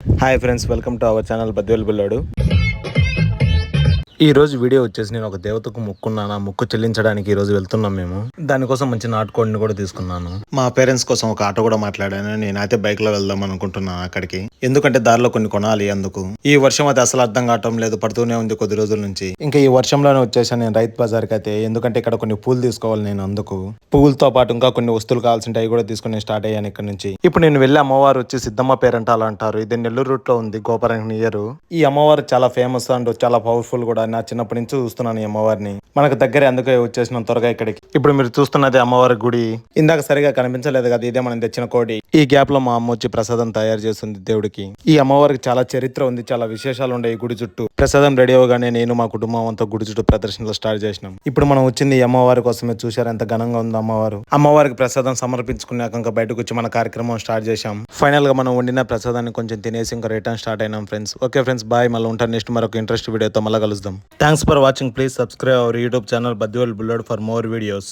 Hi friends welcome to our channel Badvel Bulladu ఈ రోజు video వచ్చేసి నేను ఒక దేవతకు మొక్కున్నాను ఆ మొక్కు చెల్లించడానికి ఈ రోజు వెళ్తున్నాం మేము. దానికోసం మంచి నాటుకోడిని కూడా తీసుకున్నాను. మా పేరెంట్స్ కోసం ఒక ఆటో కూడా మాట్లాడాను. నేనైతే బైక్లో వెళ్దాం అనుకుంటున్నాను అక్కడికి. ఎందుకంటే దారిలో కొన్ని కొనాలి అందుకు. ఈ వర్షం అయితే అసలు అర్థం కావటం లేదు. పడుతూనే ఉంది కొద్ది రోజుల నుంచి. ఇంకా ఈ వర్షంలోనే వచ్చేసాను నేను రైతు బజార్కి అయితే. ఎందుకంటే ఇక్కడ కొన్ని పూలు తీసుకోవాలి నేను అందుకు. పువ్వులతో పాటు ఇంకా కొన్ని వస్తువులు కావాల్సింటే అవి కూడా తీసుకుని స్టార్ట్ అయ్యాను ఇక్కడ నుంచి. ఇప్పుడు నేను వెళ్ళి అమ్మవారు వచ్చి సిద్ధమ్మ పేరంటాలు అంటారు. ఇది నెల్లూరు రూట్లో ఉంది గోపురం నియర్. ఈ అమ్మవారు చాలా ఫేమస్ అండ్ చాలా పవర్ఫుల్ కూడా. నా చిన్నప్పటి నుంచి చూస్తున్నాను ఈ అమ్మవారిని. మనకు దగ్గరే అందుకే వచ్చేసినాం త్వరగా ఇక్కడికి. ఇప్పుడు మీరు చూస్తున్నది అమ్మవారి గుడి. ఇందాక సరిగా కనిపించలేదు కదా ఇదే మనం తెచ్చిన కోడి. ఈ గ్యాప్లో మా అమ్మ వచ్చి ప్రసాదం తయారు చేస్తుంది దేవుడికి. ఈ అమ్మవారికి చాలా చరిత్ర ఉంది చాలా విశేషాలు ఉన్నాయి ఈ గుడి చుట్టూ. ప్రసాదం రెడీ అవగానే నేను మా కుటుంబం అంతా గుడి చుట్టూ ప్రదర్శనలు స్టార్ట్ చేసినాం. ఇప్పుడు మనం వచ్చింది అమ్మవారి కోసమే చూసారు ఎంత ఘనంగా ఉంది అమ్మవారు. అమ్మవారికి ప్రసాదం సమర్పించుకున్నాక ఇంకా బయటకు వచ్చి మన కార్యక్రమం స్టార్ట్ చేశాం. ఫైనల్గా మనం వండిన ప్రసాదాన్ని కొంచెం తినేసి ఇంకా రిటర్న్ స్టార్ట్ అయినాం ఫ్రెండ్స్ ఓకే ఫ్రెండ్స్ బాయ్ మళ్ళీ ఉంటాను నెక్స్ట్ మరొక ఇంట్రెస్ట్ వీడియోతో మళ్ళీ కలుద్దాం. Thanks for watching please subscribe our YouTube channel Baddival Bullad for more videos